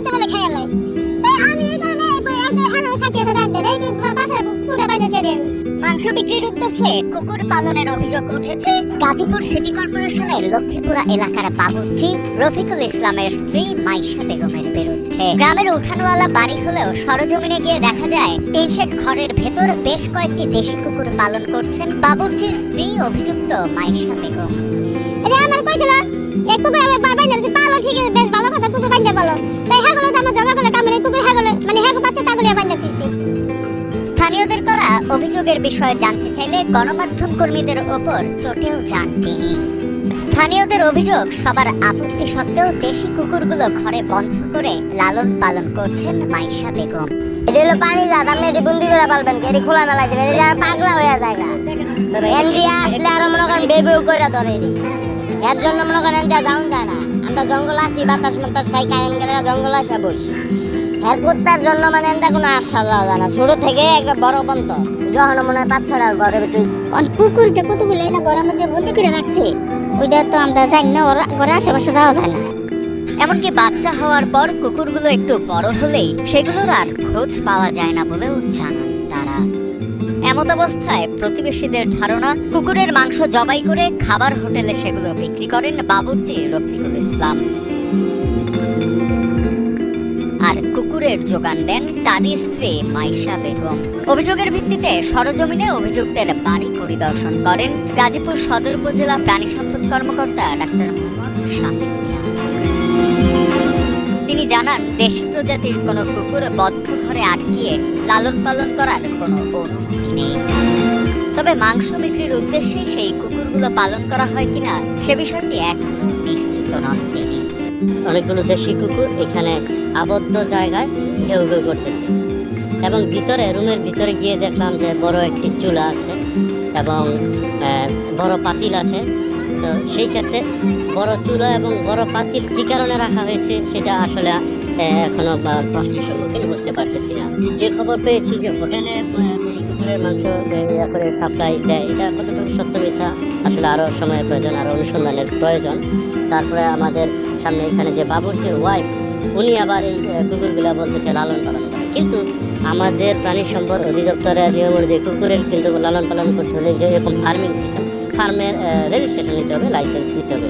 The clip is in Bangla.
বাচ্চা বলে খেয়ে লাই তাই আমি এই কারণে সাথে এসে ডাক দেয় বাসা কুকুরটা বাজাতে দেন। মাংস বিক্রির উদ্দেশ্যে কুকুর পালনের অভিযোগ উঠেছে। গাজীপুর সিটি কর্পোরেশনের লক্ষ্মীপুরা এলাকার বাবুর্চি রফিকুল ইসলামের স্ত্রী মাইশা বেগমের বিরুদ্ধে। গ্রামের উঠানওয়ালা বাড়ি হলেও সরজমিনে গিয়ে দেখা যায়, টিনশেড ঘরের ভেতর বেশ কয়েকটি দেশি কুকুর পালন করছেন বাবুর্চির স্ত্রী অভিযুক্ত মাইশা বেগম। আমার এক কুকুর আমার বাবা পালন ঠিক বেশ ভালো কথা, কুকুর স্থানীয়দের করা অভিযোগের বিষয়ে জানতে চাইলে গণমাধ্যম কর্মীদের ওপর যান তিনি। স্থানীয়দের অভিযোগ সবার আপত্তি সত্ত্বেও দেশি কুকুরগুলো ঘরে বন্ধ করে লালন পালন করছেন মাইশা বেগম। এটা পানি আপনি এটি বন্দি করে পালবেন এটি খোলা মেলা দিবেন এটা পাগলা হয়ে এন দিয়ে আসলে মনে করেন করে ধরে এটি। এর জন্য মনে করেন এনতে যাওন যায় না। আমরা জঙ্গল আসি বাতাস মাতাস খাই, কারেন্ট জঙ্গল আসা বসি এর কুত্তার জন্য মানে এনতে কোনো আশ্বাস দেওয়া যায় না। ছোট থেকে একটা বড় পন্ত যখন মনে হয় ছড়া ঘরে ভিতরে কুকুর যে কতগুলো এটা ঘরের মধ্যে বন্দি করে রাখছে? ওইটা তো আমরা জানি না, ওর ঘরে আশেপাশে যাওয়া যায় না। এমনকি বাচ্চা হওয়ার পর কুকুরগুলো একটু বড় হলেই সেগুলোর আর খোঁজ পাওয়া যায় না বলেও জানান তারা। এমত অবস্থায় প্রতিবেশীদের ধারণা, কুকুরের মাংস জবাই করে খাবার হোটেলে সেগুলো বিক্রি করেন বাবুর্চি রফিকুল ইসলাম। কুকুরের যোগান দেন তারই স্ত্রী মাইশা বেগম। অভিযোগের ভিত্তিতে সরজমিনে অভিযুক্তের বাড়ি পরিদর্শন করেন গাজীপুর সদর উপজেলা প্রাণী সম্পদ কর্মকর্তা ডাক্তার মোহাম্মদ শাহিদ তিনি জানান, দেশি প্রজাতির কোনো কুকুর বদ্ধ ঘরে আটকিয়ে লালন পালন করার কোনো অনুমতি নেই। তবে মাংস বিক্রির উদ্দেশ্যে সেই কুকুরগুলো পালন করা হয় কিনা সে বিষয়টি এখনও নিশ্চিত নন তিনি। অনেকগুলো দেশি কুকুর এখানে আবদ্ধ জায়গায় ঘেউ ঘেউ করতেছে। এবং ভিতরে রুমের ভিতরে গিয়ে দেখলাম যে বড় একটি চুলা আছে এবং বড় পাতিল আছে। তো সেই ক্ষেত্রে বড় চুলা এবং বড় পাতিল কী কারণে রাখা হয়েছে সেটা আসলে আহ, এখনও প্রশ্নের সম্মুখীন বুঝতে পারতেছি না। যে- খবর পেয়েছি যে হোটেলে কুকুরের মাংস ইয়া করে সাপ্লাই দেয় এটা কতটুকু সত্য মিথ্যা? আসলে আরও সময়ের প্রয়োজন আরও অনুসন্ধানের প্রয়োজন। তারপরে আমাদের সামনে এখানে যে বাবুর্চির ওয়াইফ উনি আবার এই কুকুরগুলা বলতেছে লালন পালন করে। কিন্তু আমাদের প্রাণী সম্পদ অধিদপ্তরের নিয়ম অনুযায়ী কুকুরের কিন্তু লালন পালন করতে হলে যে এরকম ফার্মিং সিস্টেম ফার্মের রেজিস্ট্রেশন নিতে হবে লাইসেন্স নিতে হবে।